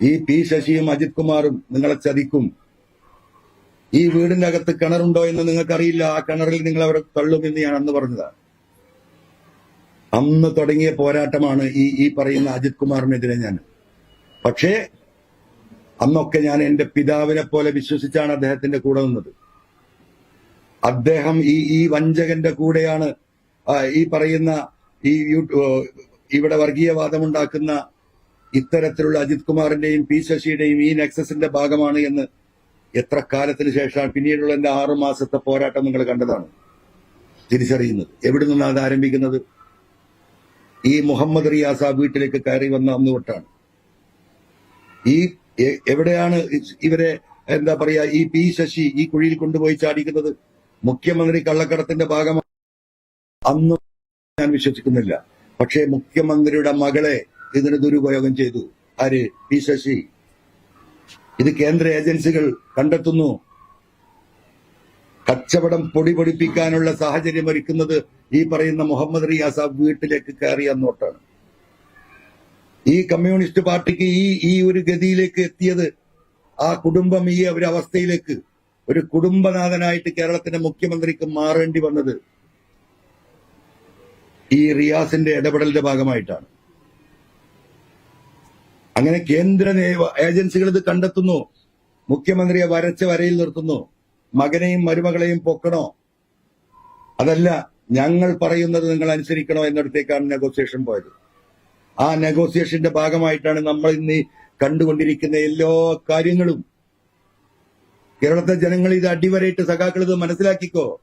ഈ പി ശശിയും അജിത് കുമാറും നിങ്ങളെ ചതിക്കും. ഈ വീടിന്റെ അകത്ത് കിണറുണ്ടോ എന്ന് നിങ്ങൾക്കറിയില്ല. ആ കിണറിൽ നിങ്ങൾ അവരെ തള്ളുമെന്ന് ഞാൻ അന്ന് പറഞ്ഞതാണ്. അന്ന് തുടങ്ങിയ പോരാട്ടമാണ് ഈ ഈ പറയുന്ന അജിത് കുമാറിനെതിരെ ഞാൻ. പക്ഷേ അന്നൊക്കെ ഞാൻ എന്റെ പിതാവിനെ പോലെ വിശ്വസിച്ചാണ് അദ്ദേഹത്തിന്റെ കൂടെ നിന്നത്. അദ്ദേഹം ഈ ഈ വഞ്ചകന്റെ കൂടെയാണ് ഈ പറയുന്ന ഈ ഇവിടെ വർഗീയവാദമുണ്ടാക്കുന്ന ഇത്തരത്തിലുള്ള അജിത് കുമാറിന്റെയും പി ശശിയുടെയും ഈ നെക്സസിന്റെ ഭാഗമാണ് എന്ന് എത്ര കാലത്തിന് ശേഷമാണ് പിന്നീടുള്ള എന്റെ ആറു മാസത്തെ പോരാട്ടം നിങ്ങൾ കണ്ടതാണ് തിരിച്ചറിയുന്നത്. എവിടെ നിന്നാണ് അത് ആരംഭിക്കുന്നത്? ഈ മുഹമ്മദ് റിയാസ് ആ വീട്ടിലേക്ക് കയറി വന്ന അന്ന് തൊട്ടാണ്. ഈ എവിടെയാണ് ഇവരെ എന്താ പറയാ ഈ പി ശശി ഈ കുഴിയിൽ കൊണ്ടുപോയി ചാടിക്കുന്നത്? മുഖ്യമന്ത്രി കള്ളക്കടത്തിന്റെ ഭാഗമാണ് അന്ന് ഞാൻ വിശ്വസിക്കുന്നില്ല. പക്ഷേ മുഖ്യമന്ത്രിയുടെ മകളെ ഇതിന് ദുരുപയോഗം ചെയ്തു. ആര്? പി ശശി. ഇത് കേന്ദ്ര ഏജൻസികൾ കണ്ടെത്തുന്നു. കച്ചവടം പൊടി പൊടിപ്പിക്കാനുള്ള സാഹചര്യം ഒരുക്കുന്നത് ഈ പറയുന്ന മുഹമ്മദ് റിയാസ് വീട്ടിലേക്ക് കയറിയ നോട്ടാണ്. ഈ കമ്മ്യൂണിസ്റ്റ് പാർട്ടിക്ക് ഈ ഈ ഒരു ഗതിയിലേക്ക് എത്തിയത് ആ കുടുംബം ഈ ഒരു അവസ്ഥയിലേക്ക് ഒരു കുടുംബനാഥനായിട്ട് കേരളത്തിന്റെ മുഖ്യമന്ത്രിക്ക് മാറേണ്ടി വന്നത് ഈ റിയാസിന്റെ ഇടപെടലിന്റെ ഭാഗമായിട്ടാണ്. അങ്ങനെ കേന്ദ്ര ഏജൻസികൾ ഇത് കണ്ടെത്തുന്നു. മുഖ്യമന്ത്രിയെ വരച്ച വരയിൽ നിർത്തുന്നു. മകനെയും മരുമകളെയും പൊക്കണോ? അതല്ല ഞങ്ങൾ പറയുന്നത് നിങ്ങൾ അനുസരിക്കണോ എന്നിടത്തേക്കാണ് നെഗോസിയേഷൻ പോയത്. ആ നെഗോസിയേഷന്റെ ഭാഗമായിട്ടാണ് നമ്മൾ ഇന്ന് കണ്ടുകൊണ്ടിരിക്കുന്ന എല്ലാ കാര്യങ്ങളും. കേരളത്തെ ജനങ്ങൾ ഇത് അടിവരയിട്ട് സഖാക്കൾ ഇത് മനസ്സിലാക്കിക്കോ?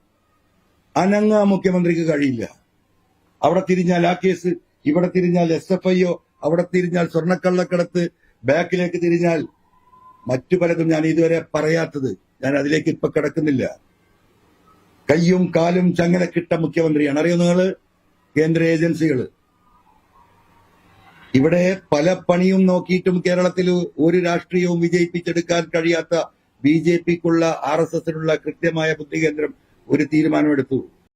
അനങ്ങ മുഖ്യമന്ത്രിക്ക് കഴിയില്ല. അവിടെ തിരിഞ്ഞാൽ ആ കേസ് ഇവിടെ തിരിഞ്ഞാൽ എസ് എഫ് ഐഒ അവിടെ തിരിഞ്ഞാൽ സ്വർണക്കള്ളക്കടത്ത് ബാക്കിലേക്ക് തിരിഞ്ഞാൽ മറ്റു പലതും ഞാൻ ഇതുവരെ പറയാത്തത്. ഞാൻ അതിലേക്ക് ഇപ്പൊ കിടക്കുന്നില്ല. കയ്യും കാലും ചങ്ങലക്കിട്ട മുഖ്യമന്ത്രിയാണ്. അറിയോ നിങ്ങൾ? കേന്ദ്ര ഏജൻസികൾ. ഇവിടെ പല പണിയും നോക്കിയിട്ടും കേരളത്തിൽ ഒരു രാഷ്ട്രീയവും വിജയിപ്പിച്ചെടുക്കാൻ കഴിയാത്ത ബി ജെ പിക്കുള്ള ആർ എസ് എസിനുള്ള കൃത്യമായ ബുദ്ധികേന്ദ്രം ഒരു തീരുമാനമെടുത്തു.